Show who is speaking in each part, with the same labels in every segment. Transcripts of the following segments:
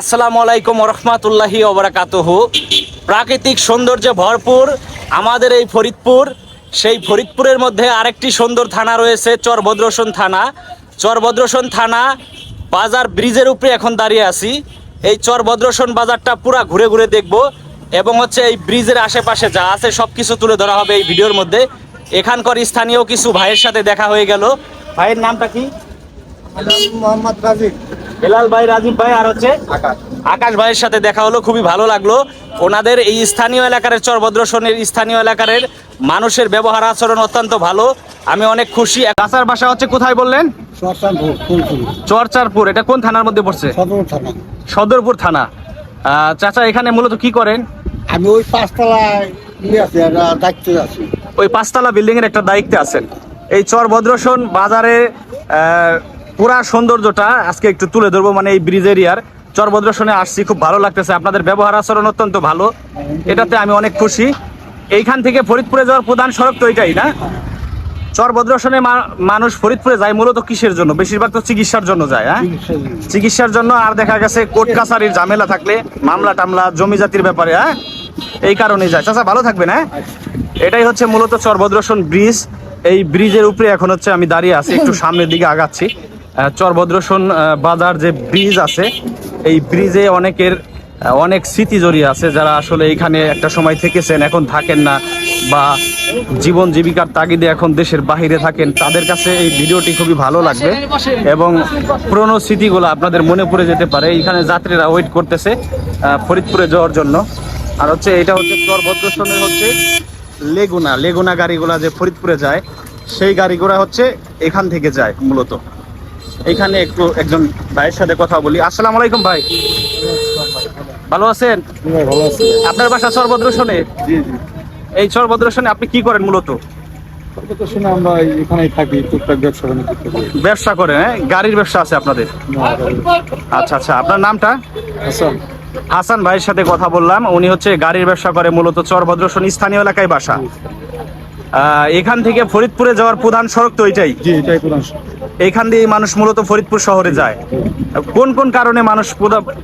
Speaker 1: আসসালামু আলাইকুম রহমাতুল্লাহি ওবরাকাতুহু। প্রাকৃতিক সৌন্দর্যে ভরপুর আমাদের এই ফরিদপুর। সেই ফরিদপুরের মধ্যে আরেকটি সুন্দর থানা রয়েছে, চরভদ্রসন থানা। চরভদ্রসন থানা বাজার ব্রিজের উপরে এখন দাঁড়িয়ে আছি। এই চরভদ্রসন বাজারটা পুরা ঘুরে ঘুরে দেখব এবং হচ্ছে এই ব্রিজের আশেপাশে যা আছে সব কিছু তুলে ধরা হবে এই ভিডিওর মধ্যে। এখানকার স্থানীয় কিছু ভাইয়ের সাথে দেখা হয়ে গেল। ভাইয়ের নামটা কি?
Speaker 2: মোহাম্মদ রাজিক
Speaker 1: বেলাল ভাই রাজীব ভাই আর হচ্ছে
Speaker 2: আকাশ।
Speaker 1: আকাশ ভাইয়ের সাথে দেখা হলো খুবই ভালো লাগল। ওনাদের এই স্থানীয় এলাকার চরভদ্রসনের স্থানীয় এলাকার মানুষের ব্যবহার আচরণ অত্যন্ত ভালো। আমি অনেক খুশি। কাঁচার বাসা হচ্ছে কোথায় বললেন? চরচারপুর এটা কোন থানার মধ্যে পড়ছে? সদরপুর থানা। চাচা এখানে মূলত কি করেন?
Speaker 2: আমি ওই পাঁচতলায় ইয়ে দায়িত্বে আছি।
Speaker 1: ওই পাঁচতলা বিল্ডিং এর একটা দায়িত্বে আছেন। এই চরভদ্রসন বাজারে পুরা সৌন্দর্যটা আজকে একটু তুলে ধরবো মানে এই ব্রিজ এরিয়ার চরভদ্রসনে আসছি, খুব ভালো লাগতেছে। আপনাদের ব্যবহার আচরণ অত্যন্ত ভালো। এটাতে আমি অনেক খুশি। এইখান থেকে ফরিদপুরে যাওয়ার প্রধান সড়ক তো এটাই, না? চরভদ্রসনে মানুষ ফরিদপুরে যায় মূলত কিসের জন্য? বেশিরভাগ তো চিকিৎসার জন্য যায় হ্যাঁ? চিকিৎসার জন্য আর দেখা গেছে কোর্ট কাছারির ঝামেলা থাকলে, মামলা টামলা, জমি জাতির ব্যাপারে হ্যাঁ? এই কারণে যায়। চাচা, ভালো থাকবেন হ্যাঁ? এটাই হচ্ছে মূলত চরভদ্রসন ব্রিজ। এই ব্রিজের উপরে এখন হচ্ছে আমি দাঁড়িয়ে আছি, একটু সামনের দিকে আগাচ্ছি। চরভদ্রসন বাজার যে ব্রিজ আছে, এই ব্রিজে অনেকের অনেক স্মৃতি জড়িয়ে আছে যারা আসলে এখানে একটা সময় থেকেছেন, এখন থাকেন না বা জীবন জীবিকার তাগিদে এখন দেশের বাহিরে থাকেন। তাদের কাছে এই ভিডিওটি খুবই ভালো লাগবে এবং পুরনো স্মৃতিগুলো আপনাদের মনে পড়ে যেতে পারে। এখানে যাত্রীরা ওয়েট করতেছে ফরিদপুরে যাওয়ার জন্য। আর হচ্ছে, এটা হচ্ছে চরভদ্রসনের হচ্ছে লেগুনা। লেগুনা গাড়িগুলা যে ফরিদপুরে যায়, সেই গাড়িগুলা হচ্ছে এখান থেকে যায় মূলত। এখানে একটু একজন ভাইয়ের সাথে কথা বলি। আসসালামু আলাইকুম ভাই। ভালো আছেন?
Speaker 2: আছে।
Speaker 1: আপনার বাসা
Speaker 2: জি
Speaker 1: এই চরভদ্রসনে আপনি কি করেন মূলত?
Speaker 2: তারপর তো শুনে আমরা এখানেই থাকি টুকটাক ব্যবসা
Speaker 1: ব্যবসা করেন হ্যাঁ? গাড়ির ব্যবসা আছে আপনাদের? আচ্ছা আচ্ছা। আপনার নামটা?
Speaker 2: হাসান।
Speaker 1: হাসান ভাইয়ের সাথে কথা বললাম। উনি হচ্ছে গাড়ির ব্যবসা করে মূলত চরভদ্রসন স্থানীয় এলাকায় বাসা। এখান থেকে ফরিদপুরে যাওয়ার প্রধান সড়ক তো এটাই।
Speaker 2: জি এটাই প্রধান
Speaker 1: এইখান দিয়ে মানুষ মূলত ফরিদপুর শহরে যায়। কোন কোন কারণে মানুষ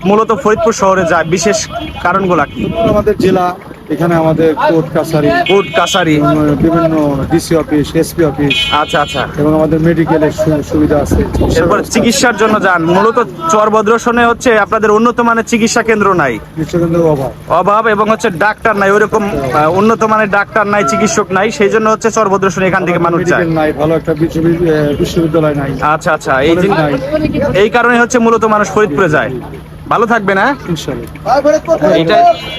Speaker 1: মূলত ফরিদপুর শহরে যায়? বিশেষ কারণগুলা কি?
Speaker 2: আমাদের জেলা এখানে আমাদের কোর্ট কাছারি
Speaker 1: কোর্ট কাছারি।
Speaker 2: বিভিন্ন ডিসি অফিস এসপি অফিস
Speaker 1: আচ্ছা আচ্ছা।
Speaker 2: এবং আমাদের মেডিকেলের সুবিধা আছে।
Speaker 1: এরপর চিকিৎসার জন্য যান। মূলত চরভদ্রসনে হচ্ছে আপনাদের উন্নত মানের চিকিৎসা কেন্দ্র নাই।
Speaker 2: বিশ্বকেন্দ্রের অভাব।
Speaker 1: অভাব এবং হচ্ছে ডাক্তার নাই। ওইরকম উন্নত মানের ডাক্তার নাই চিকিৎসক নাই। সেই জন্য হচ্ছে চরভদ্রসন এখান থেকে মানুষ যায়।
Speaker 2: নাই ভালো একটা বিশ্ববিদ্যালয় নাই।
Speaker 1: আচ্ছা আচ্ছা। এই এই কারণে হচ্ছে মূলত মানুষ ফরিদপুরে যায়। ভালো থাকবে না?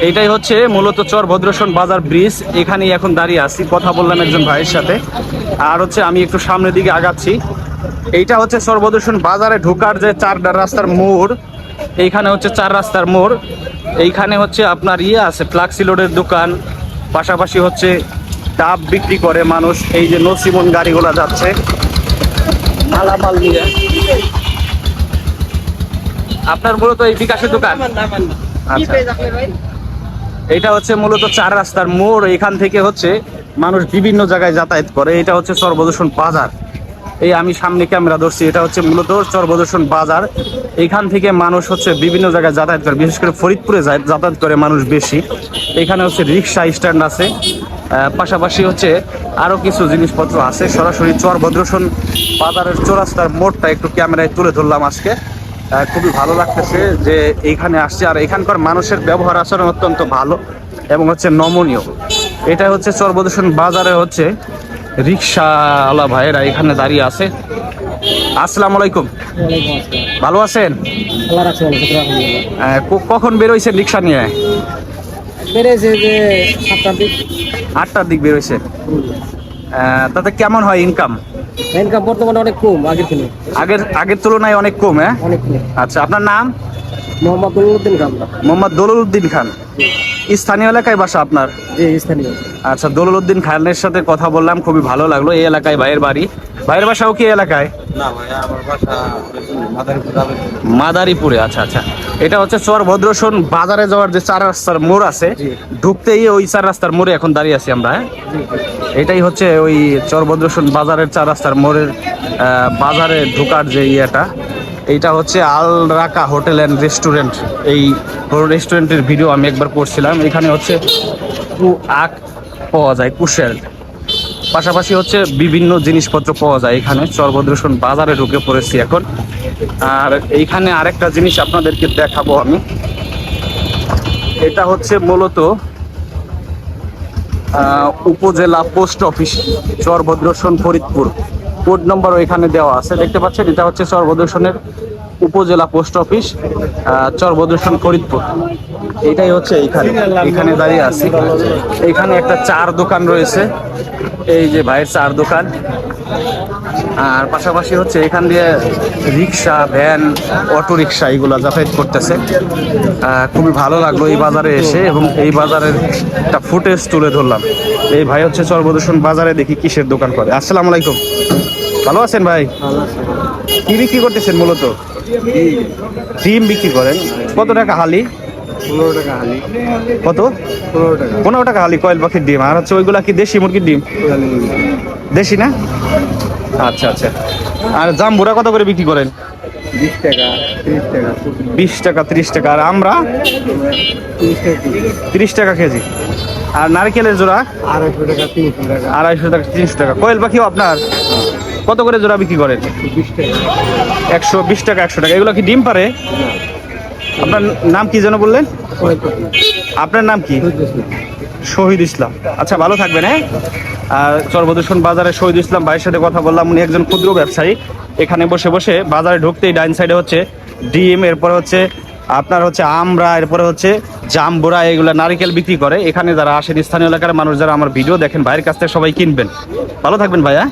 Speaker 1: এইটাই হচ্ছে মূলত চর ভদ্রসন বাজার ব্রিজ। এখানেই এখন দাঁড়িয়ে আছি, কথা বললাম একজন ভাইয়ের সাথে। আর হচ্ছে আমি একটু সামনের দিকে আগাচ্ছি। এইটা হচ্ছে ভদ্রসন বাজারে ঢোকার যে চার রাস্তার মোড়। এইখানে হচ্ছে চার রাস্তার মোড়। এইখানে হচ্ছে আপনার ইয়ে আছে ফ্লাক্সি লোডের দোকান। পাশাপাশি হচ্ছে ডাব বিক্রি করে মানুষ। এই যে নসিমন গাড়িগুলা যাচ্ছে। মালামাল নিয়ে। আপনার মূলত এই বিকাশের দোকান? আচ্ছা। এটা হচ্ছে মূলত চার রাস্তার মোড় এখান থেকে হচ্ছে মানুষ বিভিন্ন জায়গায় যাতায়াত করে। এটা হচ্ছে সর্বদর্শন বাজার। এই আমি সামনে ক্যামেরা ধরছি এটা হচ্ছে মূলত সর্বদর্শন বাজার। এখান থেকে মানুষ হচ্ছে বিভিন্ন জায়গায় যাতায়াত করে বিশেষ করে ফরিদপুরে যায় যাতায়াত করে মানুষ বেশি। এখানে হচ্ছে রিক্সা স্ট্যান্ড আছে। পাশাপাশি হচ্ছে আরও কিছু জিনিসপত্র আছে। সরাসরি চর ভদ্রসন বাজারের চৌরাস্তার মোড়টা একটু ক্যামেরায় তুলে ধরলাম আজকে। খুবই ভালো লাগতেছে যে এইখানে আসছে আর এখানকার মানুষের ব্যবহার আচরণ অত্যন্ত ভালো এবং হচ্ছে নমনীয়। এটা হচ্ছে চরবদূষণ বাজারে হচ্ছে রিক্সাওয়ালা ভাইয়েরা এখানে দাঁড়িয়ে আছে। আসসালাম আলাইকুম। ভালো আছেন? কখন বেরোইছেন রিক্সা নিয়ে? আটটার দিক বেরোইছে তাতে কেমন হয় ইনকাম
Speaker 2: ইনকাম বর্তমানে অনেক কম আগের থেকে
Speaker 1: আগের আগের তুলনায় অনেক কম হ্যাঁ?
Speaker 2: অনেক কম।
Speaker 1: আচ্ছা আপনার নাম?
Speaker 2: মোহাম্মদ নুরুদ্দিন খান।
Speaker 1: মোহাম্মদ দলুল উদ্দিন খান। স্থানীয় এলাকায় বাসা আপনার?
Speaker 2: জি স্থানীয়।
Speaker 1: আচ্ছা দলুল উদ্দিন খানের সাথে কথা বললাম খুবই ভালো লাগল এই এলাকায় ভাইয়ের বাড়ি। ভাইয়ের বাসাও কি এলাকায়?
Speaker 2: না ভাইয়া আমার বাসা মাদারীপুরে
Speaker 1: আচ্ছা আচ্ছা। এটা হচ্ছে চর ভদ্রসন বাজারে যাওয়ার যে চার রাস্তার মোড় আছে। ঢুকতেই ওই চার রাস্তার মোড়ে এখন দাঁড়িয়ে আছি আমরা হ্যাঁ? এটাই হচ্ছে ওই চর ভদ্রসন বাজারের চার রাস্তার মোড়ের আহ, বাজারে ঢোকার যে ইয়েটা। এইটা হচ্ছে আল রাকা হোটেল অ্যান্ড রেস্টুরেন্ট। এই রেস্টুরেন্টের ভিডিও আমি একবার করছিলাম। এখানে হচ্ছে কু আখ পাওয়া যায় কুশেল পাশাপাশি হচ্ছে বিভিন্ন জিনিসপত্র পাওয়া যায় এখানে। চরভদ্রসন বাজারে ঢুকে পড়েছি এখন। আর এইখানে আরেকটা জিনিস আপনাদেরকে দেখাবো আমি। এটা হচ্ছে মূলত উপজেলা post office Charbhadrasan Faridpur. Code number এখানে দেওয়া আছে। দেখতে পাচ্ছেন এটা হচ্ছে চরভদ্রসনের উপজেলা পোস্ট অফিস আহ, চরভদ্রসন ফরিদপুর। এটাই হচ্ছে এখানে। এখানে দাঁড়িয়ে আছি। এখানে একটা চার দোকান রয়েছে। এই যে ভাইয়ের চার দোকান। আর পাশাপাশি হচ্ছে এখান দিয়ে রিক্সা ভ্যান অটো রিক্সা এগুলো যাতায়াত করতেছে। খুবই ভালো লাগল এই বাজারে এসে এবং এই বাজারের একটা ফুটেজ তুলে ধরলাম। এই ভাই হচ্ছে চরবদূষণ বাজারে দেখি কিসের দোকান করে। আসসালামু আলাইকুম। ভালো আছেন ভাই? কি বিক্রি করতেছেন মূলত? ডিম বিক্রি করেন। কত টাকা হালি?
Speaker 2: পনেরো টাকা হালি।
Speaker 1: কত?
Speaker 2: পনেরো টাকা।
Speaker 1: পনেরো টাকা হালি কয়েল পাখির ডিম। আর হচ্ছে ওইগুলা কি দেশি মুরগির ডিম? দেশি না? আচ্ছা আচ্ছা। আর জাম্বুরা কত করে বিক্রি করেন?
Speaker 2: বিশ টাকা টাকা
Speaker 1: বিশ টাকা ত্রিশ টাকা। আর আমরা?
Speaker 2: তিরিশ টাকা কেজি।
Speaker 1: আর নারকেলের জোড়া?
Speaker 2: আড়াইশো টাকা তিনশো টাকা।
Speaker 1: আড়াইশো টাকা তিনশো টাকা। কোয়েল পাখিও আপনার? কত করে জোড়া বিক্রি করেন? একশো বিশ টাকা। একশো টাকা এগুলো কি ডিম পারে? আপনার নাম কি যেন বললেন? আপনার নাম কি? শহীদ ইসলাম। আচ্ছা ভালো থাকবেন হ্যাঁ? আর চরবদূষণ বাজারে শহীদ ইসলাম ভাইয়ের সাথে কথা বললাম। উনি একজন ক্ষুদ্র ব্যবসায়ী। এখানে বসে বসে বাজারে ঢুকতেই ডাইন সাইডে হচ্ছে ডিম এরপরে হচ্ছে আপনার হচ্ছে আমরা এরপরে হচ্ছে জামবুড়া এগুলো নারিকেল বিক্রি করে। এখানে যারা আসেন স্থানীয় এলাকার মানুষ যারা আমার ভিডিও দেখেন ভাইয়ের কাছ থেকে সবাই কিনবেন। ভালো থাকবেন ভাইয়া।